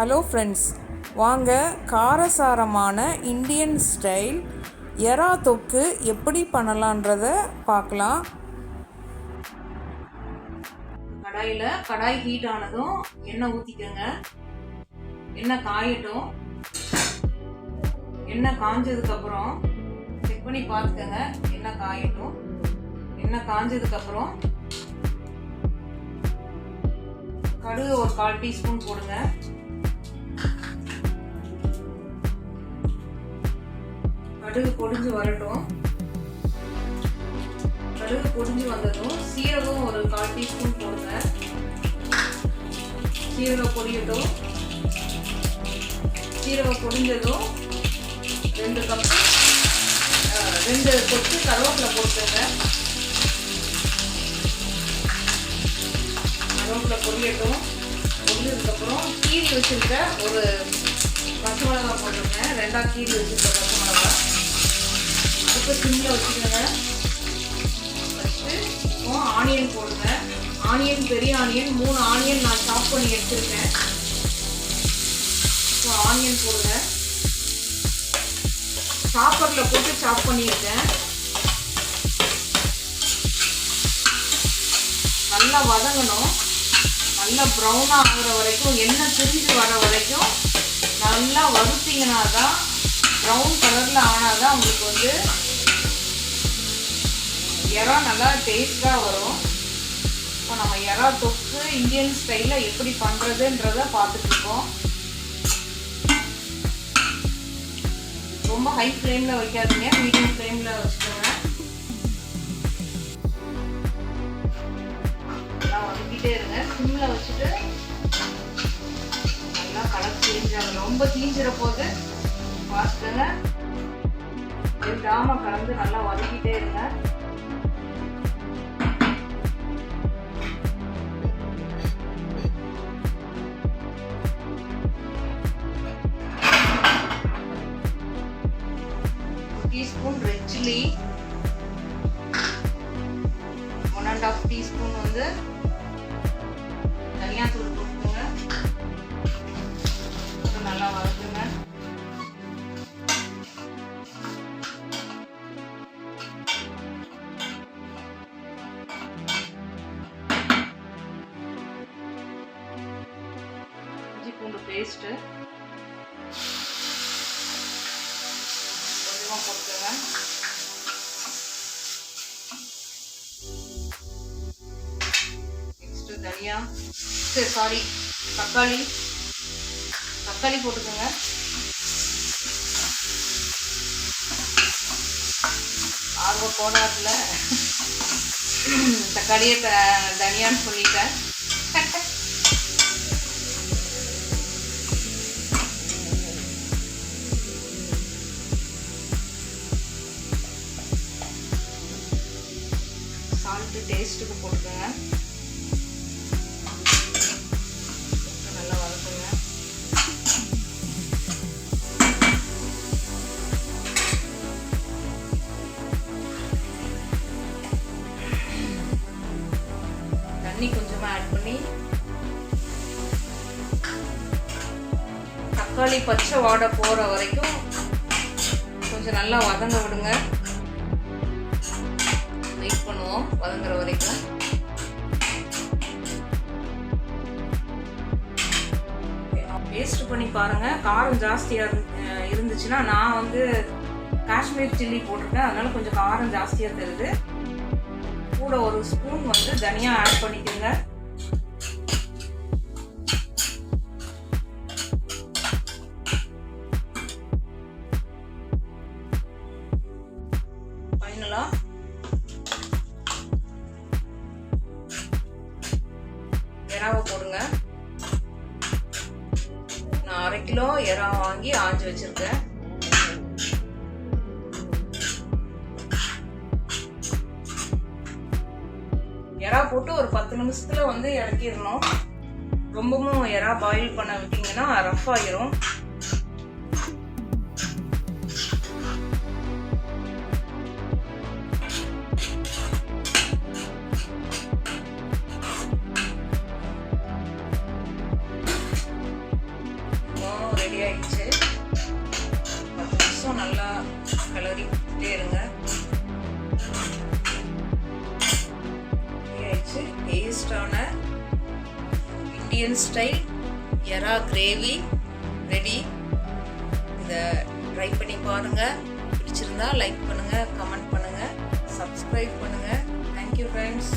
Hello friends வாங்க காரசாரமான Indian style எறா தொக்கு எப்படி பண்ணலான்றத பார்க்கலாம். கடாயில் கடாய் ஹீட் ஆனதும் எண்ணெய் ஊற்றிக்கோங்க எண்ணெய் காயட்டும். எண்ணெய் காஞ்சதுக்கப்புறம் செக் பண்ணி பார்த்துக்கோங்க. எண்ணெய் காயட்டும். எண்ணெய் காஞ்சதுக்கப்புறம் கடுகு ஒரு கால் டீஸ்பூன் போடுங்க. கடுகு பொடிஞ்சு வரட்டும். கடுகு பொடிஞ்சு வந்ததும் சீரகம் ஒரு கால் டீஸ்பூன் போடுங்க. சீரகம் பொடியட்டும். சீரகம் பொடிஞ்சதும் ரெண்டு கப்பு ரெண்டு கொத்து கருவேப்பிலை போட்டுருங்க கருவேப்பிலை பொரியட்டும் பொரியதுக்கப்புறம் கீரி வச்சுருக்க ஒரு பச்சை மிளகா போட்டுருங்க ரெண்டாக கீரி வச்சுருக்க பச்சை மிளகா. அடுப்பு சிம்மில் வச்சுக்கோங்க ஃபஸ்ட்டு இப்போ ஆனியன் போடுங்க. ஆனியன் பெரிய ஆனியன் மூணு ஆனியன் நான் சாப் பண்ணி எடுத்துருக்கேன். இப்போ ஆனியன் போடுங்க. சாப்பரில் போட்டு சாப் பண்ணியிருக்கேன். நல்லா வதங்கணும். நல்லா ப்ரௌனாக ஆகுற வரைக்கும் எண்ணெய் பிரிஞ்சு வர வரைக்கும் நல்லா வறுத்தீங்கன்னா தான் ப்ரௌன் கலரில் ஆனால் தான் உங்களுக்கு வந்து இறா நல்லா டேஸ்ட்டாக வரும். இப்போ நம்ம இறா தொக்கு இந்தியன் ஸ்டைலில் எப்படி பண்ணுறதுன்றத பார்த்துட்ருக்கோம் ரொம்ப ஹை ஃப்ளேமில் வைக்காதீங்க மீடியம் ஃப்ளேமில் வச்சுக்கோங்க. நல்லா வதக்கிட்டே இருங்க. சிம்மில் வச்சுட்டு நல்லா கலர் சேஞ்ச் ரொம்ப தீஞ்சிற போது பார்த்துங்க விடாமல் கலந்து நல்லா வதக்கிட்டே இருங்க. Teaspoon red chilli one and half teaspoon வந்து தனியாத்தூள் போட்டுக்கோங்க. அது நல்லா வதக்குங்க. பூண்டு பேஸ்ட்டு கொஞ்சமாக போட்டுக்கோங்க. நெக்ஸ்ட்டு தனியா சரி சாரி தக்காளி. தக்காளி போட்டுக்கோங்க. ஆர்வ கோளாறுல தக்காளியை த தனியான்னு சொல்லிட்டேன். சால்ட்டு டேஸ்ட்டுக்கு போட்டுக்கோங்க நல்லா வதக்குங்க. தண்ணி கொஞ்சமாக ஆட் பண்ணி தக்காளி பச்சை வாடை போகிற வரைக்கும் கொஞ்சம் நல்லா வதங்க விடுங்க. வதங்குற வரைக்கும் டேஸ்ட் பண்ணி பாருங்க. காரம் ஜாஸ்தியாக இருந்துச்சுன்னா நான் வந்து காஷ்மீர் சில்லி போட்டிருக்கேன். அதனால கொஞ்சம் காரம் ஜாஸ்தியாக தருது. கூட ஒரு ஸ்பூன் வந்து தனியாக ஆட் பண்ணிக்கோங்க. கிலோ இறா வாங்கி ஆஞ்சு வச்சிருக்கேன். எறா போட்டு ஒரு பத்து நிமிஷத்துல வந்து இறக்கிடணும். ரொம்பவும் எறா பாயில் பண்ண விட்டீங்கன்னா ரஃப் ஆயிரும். ஆயிடுச்சு பத்து நிமிஷம் நல்லா கிளறிட்டே இருங்க. ஆயிடுச்சு. டேஸ்டான இந்தியன் ஸ்டைல் எறா கிரேவி ரெடி இதை ட்ரை பண்ணி பாருங்கள் பிடிச்சிருந்தா லைக் பண்ணுங்கள் கமெண்ட் பண்ணுங்கள் சப்ஸ்கிரைப் பண்ணுங்கள் தேங்க்யூ ஃப்ரெண்ட்ஸ்